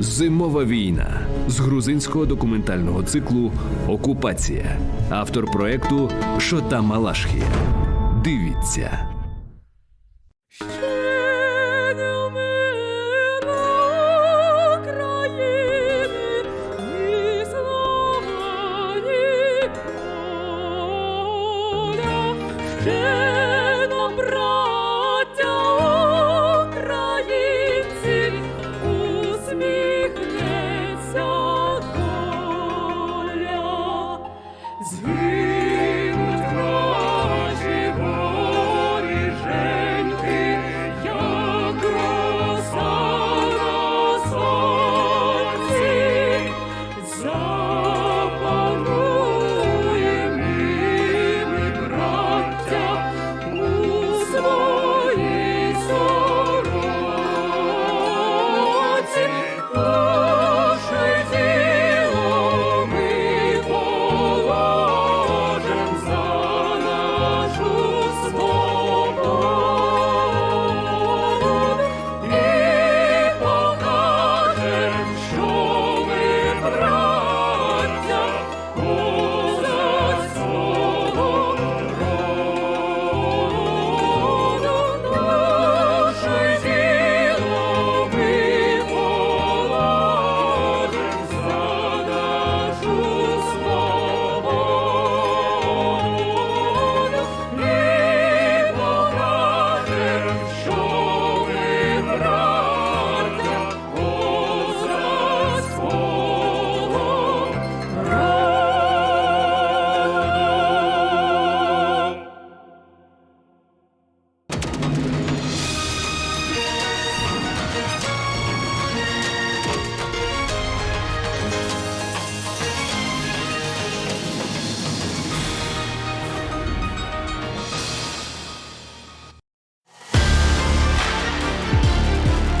Зимова війна з грузинського документального циклу Окупація. Автор проекту Шота Малашхія. Дивіться.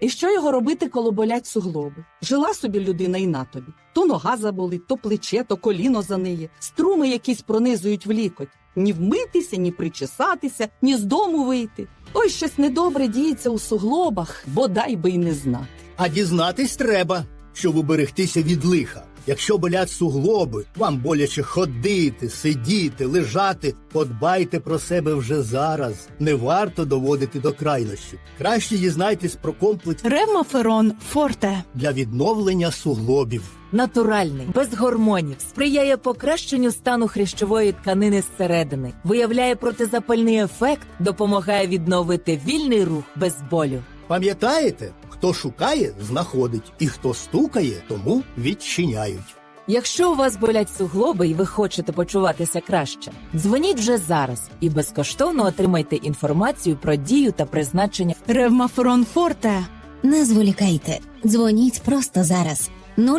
І що його робити, коли болять суглоби? Жила собі людина і на тобі. То нога заболить, то плече, то коліно заниє. Струми якісь пронизують в лікоть. Ні вмитися, ні причесатися, ні з дому вийти. Ой, щось недобре діється у суглобах, бодай би й не знати. А дізнатись треба, щоб уберегтися від лиха. Якщо болять суглоби, вам боляче ходити, сидіти, лежати, подбайте про себе вже зараз. Не варто доводити до крайнощів. Краще дізнайтесь про комплекс Ревмаферон Форте. для відновлення суглобів. Натуральний, без гормонів, сприяє покращенню стану хрящової тканини зсередини, виявляє протизапальний ефект, допомагає відновити вільний рух без болю. Пам'ятаєте, хто шукає, знаходить, і хто стукає, тому відчиняють. Якщо у вас болять суглоби і ви хочете почуватися краще, дзвоніть вже зараз і безкоштовно отримайте інформацію про дію та призначення Ревмаферон Форте. Не зволікайте. Дзвоніть просто зараз.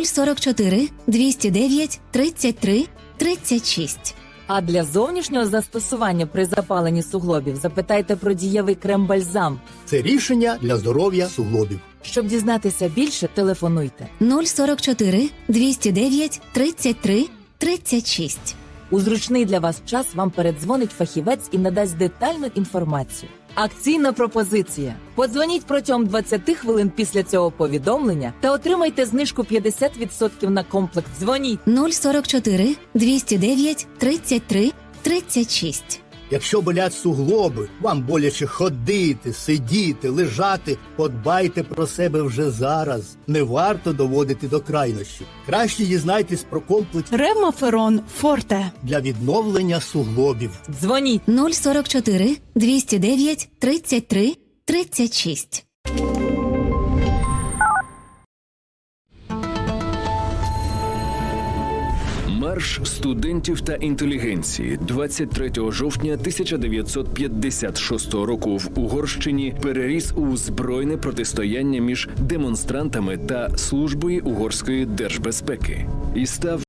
044 209 33 36. А для зовнішнього застосування при запаленні суглобів запитайте про дієвий крем-бальзам. Це рішення для здоров'я суглобів. Щоб дізнатися більше, телефонуйте. 044 209 33 36. У зручний для вас час вам передзвонить фахівець і надасть детальну інформацію. Акційна пропозиція. Подзвоніть протягом 20 хвилин після цього повідомлення та отримайте знижку 50% на комплект. Дзвоніть. 044 209 33 36. Якщо болять суглоби, вам боляче ходити, сидіти, лежати, подбайте про себе вже зараз. Не варто доводити до крайнощів. Краще дізнайтесь про комплекс Ревмаферон Форте. для відновлення суглобів. Дзвоніть. 044 209 33 36. Марш студентів та інтелігенції. 23 жовтня 1956 року в Угорщині переріс у збройне протистояння між демонстрантами та службою угорської держбезпеки. І став